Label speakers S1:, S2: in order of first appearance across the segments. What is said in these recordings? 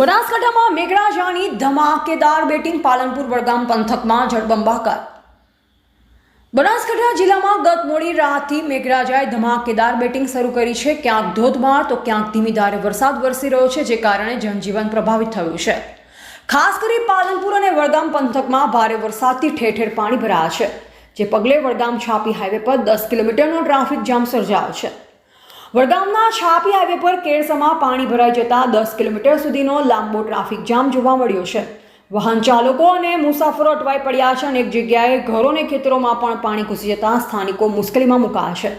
S1: બનાસકાંઠામાં મેઘરાજાની ધમાકેદાર બેટિંગ પાલનપુર વડગામ પંથકમાં જળબંબાકાર. બનાસકાંઠા જિલ્લામાં ગત મોડી રાતથી મેઘરાજાએ ધમાકેદાર બેટિંગ શરૂ કરી છે. ક્યાંક ધોધમાર તો ક્યાંક ધીમી ધારે વરસાદ વરસી રહ્યો છે, જે કારણે જનજીવન પ્રભાવિત થયું છે. ખાસ કરી પાલનપુર અને વડગામ પંથકમાં ભારે વરસાદથી ઠેર ઠેર પાણી ભરાયા છે, જે પગલે વડગામ છાપી હાઈવે પર દસ કિલોમીટરનો ટ્રાફિક જામ સર્જાયો છે. વડગામના છાપી હાઈવે પર કેળસમાં પાણી ભરાઈ જતા દસ કિલોમીટર સુધીનો લાંબો ટ્રાફિક જામ જોવા મળ્યો છે. વાહન ચાલકો અને મુસાફરો અટવાઈ પડ્યા છે અને એક જગ્યાએ ઘરો અને ખેતરોમાં પણ પાણી ઘૂસી જતા સ્થાનિકો મુશ્કેલીમાં મુકાયા છે.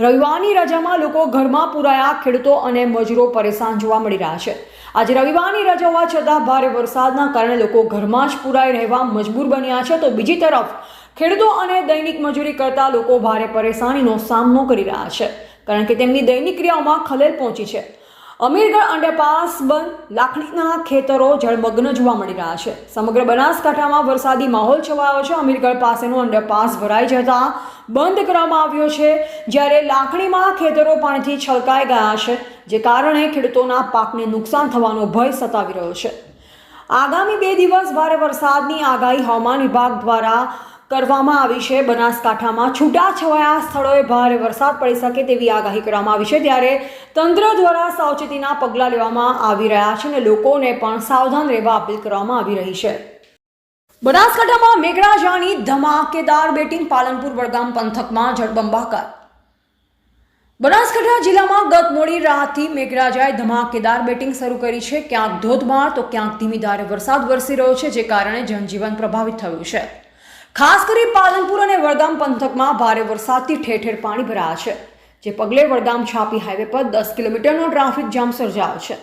S1: રવિવારની રજામાં લોકો ઘરમાં પુરાયા, ખેડૂતો અને મજૂરો પરેશાન જોવા મળી રહ્યા છે. આજે રવિવારની રજા હોવા છતાં ભારે વરસાદના કારણે લોકો ઘરમાં જ પુરાઈ રહેવા મજબૂર બન્યા છે તો બીજી તરફ ખેડૂતો અને દૈનિક મજૂરી કરતા લોકો ભારે પરેશાનીનો સામનો કરી રહ્યા છે. કારણ કે તેમની દૈનિક ક્રિયાઓમાં ખલેલ પહોંચી છે. અમીરગઢ અંડરપાસ બંધ લાકડીના ખેતરો જળમગ્ન જોવા મળી રહ્યા છે. સમગ્ર બનાસકાંઠામાં વરસાદી માહોલ છવાયો છે. અમીરગઢ પાસેનો અંડરપાસ ભરાઈ જતા બંધ કરવામાં આવ્યો છે, જ્યારે લાખણીમાં ખેતરો પાણીથી છલકાઈ ગયા છે, જે કારણે ખેડૂતોના પાકને નુકસાન થવાનો ભય સતાવી રહ્યો છે. આગામી બે દિવસ ભારે વરસાદની આગાહી હવામાન વિભાગ દ્વારા કરવામાં આવી છે. બનાસકાંઠામાં છૂટાછવાયા સ્થળોએ ભારે વરસાદ પડી શકે તેવી આગાહી કરવામાં આવી છે. ત્યારે તંત્ર દ્વારા સાવચેતીના પગલાં લેવામાં આવી રહ્યા છે અને લોકોને પણ સાવધાન રહેવા અપીલ કરવામાં આવી રહી છે. બનાસકાંઠામાં મેઘરાજાની ધમાકેદાર બેટિંગ પાલનપુર વડગામ પંથકમાં જળબંબાકાર. બનાસકાંઠા જિલ્લામાં ગત મોડી રાતથી મેઘરાજાએ ધમાકેદાર બેટિંગ શરૂ કરી છે. ક્યાંક ધોધમાર તો ક્યાંક ધીમી ધારે વરસાદ વરસી રહ્યો છે, જે કારણે જનજીવન પ્રભાવિત થયું છે. ખાસ કરી પાલનપુર અને વડગામ પંથકમાં ભારે વરસાદથી ઠેર ઠેર પાણી ભરાયા છે, જે પગલે વડગામ છાપી હાઈવે પર દસ કિલોમીટરનો ટ્રાફિક જામ સર્જાયો છે.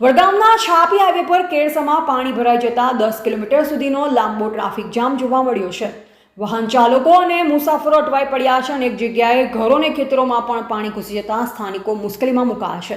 S1: વડગામના છાપી હાઈવે પર કેળસમાં પાણી ભરાઈ જતા દસ કિલોમીટર સુધીનો લાંબો ટ્રાફિક જામ જોવા મળ્યો છે. વાહન ચાલકો અને મુસાફરો અટવાઈ પડ્યા છે અને એક જગ્યાએ ઘરો અને ખેતરોમાં પણ પાણી ઘૂસી જતા સ્થાનિકો મુશ્કેલીમાં મુકાયા છે.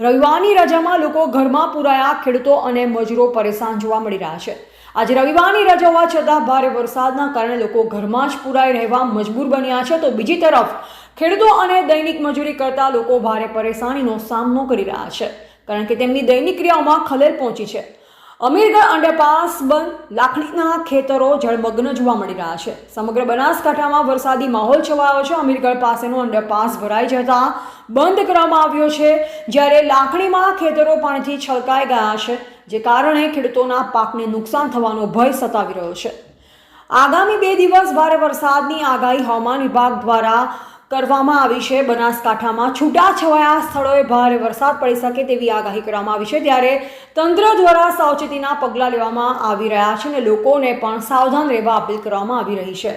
S1: રવિવારની રજામાં લોકો ઘરમાં પુરાયા, ખેડૂતો અને મજૂરો પરેશાન જોવા મળી રહ્યા છે. આજે રવિવારની રજા હોવા છતાં ભારે વરસાદના કારણે લોકો ઘરમાં જ પુરાઈ રહેવા મજબૂર બન્યા છે. તો બીજી તરફ, ખેડૂતો અને દૈનિક મજૂરી કરતા લોકો ભારે પરેશાનીનો સામનો કરી રહ્યા છે. કારણ કે તેમની દૈનિક ક્રિયાઓમાં ખલેલ પહોંચી છે. અમીરગઢ અંડરપાસ બંધ લાકડીના ખેતરો જળમગ્ન જોવા મળી રહ્યા છે. સમગ્ર બનાસકાંઠામાં વરસાદી માહોલ છવાયો છે. અમીરગઢ પાસેનો અંડરપાસ ભરાઈ જતા બંધ કરવામાં આવ્યો છે. જ્યારે લાકડીમાં ખેતરો પાણીથી છલકાઈ ગયા છે, જે કારણે ખેડૂતોના પાકને નુકસાન થવાનો ભય સતાવી રહ્યો છે. આગામી બે દિવસ ભારે વરસાદની આગાહી હવામાન વિભાગ દ્વારા કરવામાં આવી છે. બનાસકાંઠામાં છૂટાછવાયા સ્થળોએ ભારે વરસાદ પડી શકે તેવી આગાહી કરવામાં આવી છે. ત્યારે તંત્ર દ્વારા સાવચેતીના પગલાં લેવામાં આવી રહ્યા છે અને લોકોને પણ સાવધાન રહેવા અપીલ કરવામાં આવી રહી છે.